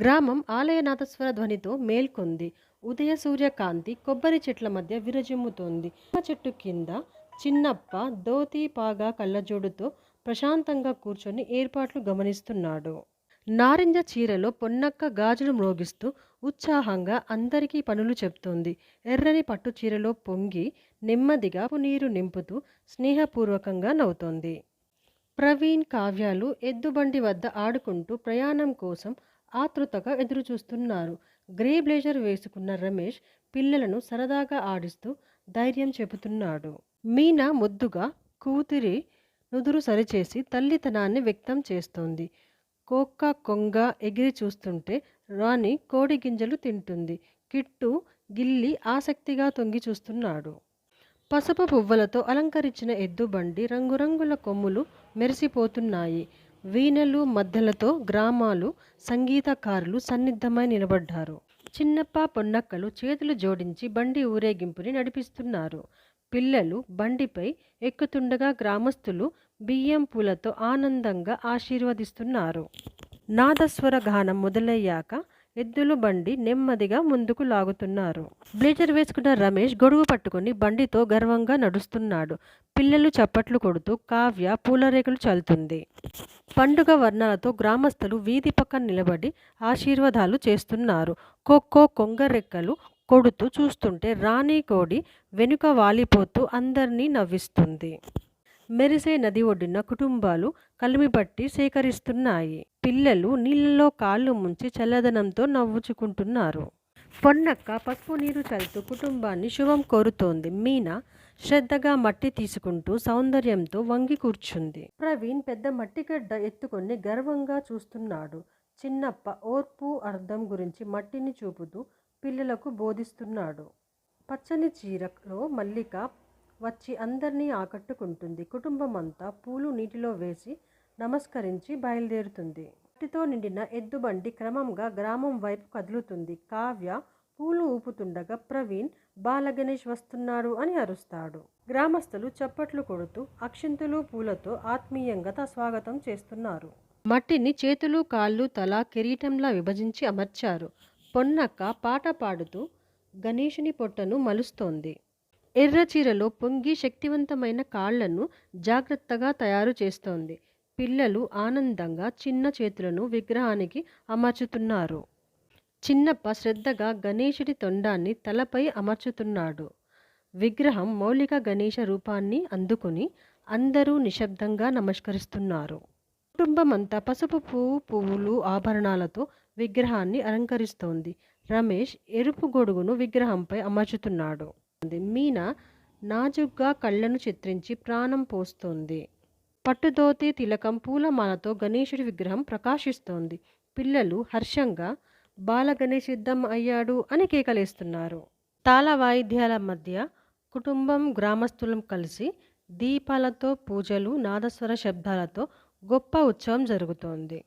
గ్రామం ఆలయనాథస్వర ధ్వనితో మేల్కొంది. ఉదయ సూర్యకాంతి కొబ్బరి చెట్ల మధ్య విరజిమ్ముతోంది. చెట్టు కింద చిన్నప్ప దోతి పాగా, కళ్ళజోడుతో ప్రశాంతంగా కూర్చొని ఏర్పాట్లు గమనిస్తున్నాడు. నారింజ చీరలో పొన్నక్క గాజులు మ్రోగిస్తూ ఉత్సాహంగా అందరికీ పనులు చెప్తోంది. ఎర్రని పట్టు చీరలో పొంగి నెమ్మదిగా నీరు నింపుతూ స్నేహపూర్వకంగా నవ్వుతోంది. ప్రవీణ్, కావ్యాలు ఎద్దుబండి వద్ద ఆడుకుంటూ ప్రయాణం కోసం ఆతృతగా ఎదురుచూస్తున్నారు. గ్రే బ్లేజర్ వేసుకున్న రమేష్ పిల్లలను సరదాగా ఆడిస్తూ ధైర్యం చెబుతున్నాడు. మీనా ముద్దుగా కూతురి నుదురు సరిచేసి తల్లితనాన్ని వ్యక్తం చేస్తోంది. కోక్క, కొంగ ఎగిరి చూస్తుంటే రాణి కోడి గింజలు తింటుంది. కిట్టు, గిల్లి ఆసక్తిగా తొంగి చూస్తున్నాడు. పసుపు పువ్వులతో అలంకరించిన ఎద్దుబండి రంగురంగుల కొమ్ములు మెరిసిపోతున్నాయి. వీణలు, మద్దలతో గ్రామాలు సంగీతకారులు సన్నిద్ధమై నిలబడ్డారు. చిన్నప్ప, పొన్నక్కలు చేతులు జోడించి బండి ఊరేగింపుని నడిపిస్తున్నారు. పిల్లలు బండిపై ఎక్కుతుండగా గ్రామస్తులు బియ్యం పూలతో ఆనందంగా ఆశీర్వదిస్తున్నారు. నాదస్వర గానం మొదలయ్యాక ఎద్దుల బండి నెమ్మదిగా ముందుకు లాగుతున్నారు. బ్లేజర్ వేసుకున్న రమేష్ గొడుగు పట్టుకుని బండితో గర్వంగా నడుస్తున్నాడు. పిల్లలు చప్పట్లు కొడుతూ కావ్య పూలరేకులు చల్లుతుంది పండుగ వర్ణాలతో గ్రామస్థులు వీధి పక్కన నిలబడి ఆశీర్వాదాలు చేస్తున్నారు. కొక్కో కొంగ రెక్కలు కొడుతూ చూస్తుంటే రాణి కోడి వెనుక వాలిపోతూ అందరినీ నవ్విస్తుంది. మెరిసే నది ఒడ్డున కుటుంబాలు కలిమిపట్టి సేకరిస్తున్నాయి. పిల్లలు నీళ్ళలో కాళ్ళు ముంచి చల్లదనంతో నవ్వుచుకుంటున్నారు. పొన్నక్క పసుపు నీరు చల్లుతూ కుటుంబాన్ని శుభం కోరుతోంది. మీనా శ్రద్ధగా మట్టి తీసుకుంటూ సౌందర్యంతో వంగి కూర్చుంది. ప్రవీణ్ పెద్ద మట్టిగడ్డ ఎత్తుకొని గర్వంగా చూస్తున్నాడు. చిన్నప్ప ఓర్పు, అర్థం గురించి మట్టిని చూపుతూ పిల్లలకు బోధిస్తున్నాడు. పచ్చని చీరలో మల్లిక వచ్చి అందరినీ ఆకట్టుకుంటుంది. కుటుంబం అంతా పూలు నీటిలో వేసి నమస్కరించి బయలుదేరుతుంది. మట్టితో నిండిన ఎద్దుబండి క్రమంగా గ్రామం వైపు కదులుతుంది. కావ్య పూలు ఊపుతుండగా ప్రవీణ్ బాలగణేష్ వస్తున్నాడు అని అరుస్తాడు. గ్రామస్తులు చప్పట్లు కొడుతూ అక్షింతులు పూలతో ఆత్మీయంగా స్వాగతం చేస్తున్నారు. మట్టిని చేతులు, కాళ్ళు, తల కిరీటంలా విభజించి అమర్చారు. పొన్నక్క పాట పాడుతూ గణేషుని పొట్టను మలుస్తోంది. ఎర్రచీరలో పొంగి శక్తివంతమైన కాళ్ళను జాగ్రత్తగా తయారు చేస్తోంది. పిల్లలు ఆనందంగా చిన్న చేతులను విగ్రహానికి అమర్చుతున్నారు. చిన్నప్ప శ్రద్ధగా గణేశుడి తొండాన్ని తలపై అమర్చుతున్నాడు. విగ్రహం మౌలిక గణేశ రూపాన్ని అందుకుని అందరూ నిశ్శబ్దంగా నమస్కరిస్తున్నారు. కుటుంబమంతా పసుపు పువ్వు, పువ్వులు, ఆభరణాలతో విగ్రహాన్ని అలంకరిస్తోంది. రమేష్ ఎరుపు గొడుగును విగ్రహంపై అమర్చుతున్నాడు. మీనా నాజుగ్గా కళ్ళను చిత్రించి ప్రాణం పోస్తోంది. పట్టుధోతి, తిలకం, పూలమాలతో గణేశుడి విగ్రహం ప్రకాశిస్తోంది. పిల్లలు హర్షంగా బాలగణేష్ సిద్ధం అయ్యాడు అని కేకలేస్తున్నారు. తాళ వాయిద్యాల మధ్య కుటుంబం, గ్రామస్థులం కలిసి దీపాలతో, పూజలు, నాదస్వర శబ్దాలతో గొప్ప ఉత్సవం జరుగుతోంది.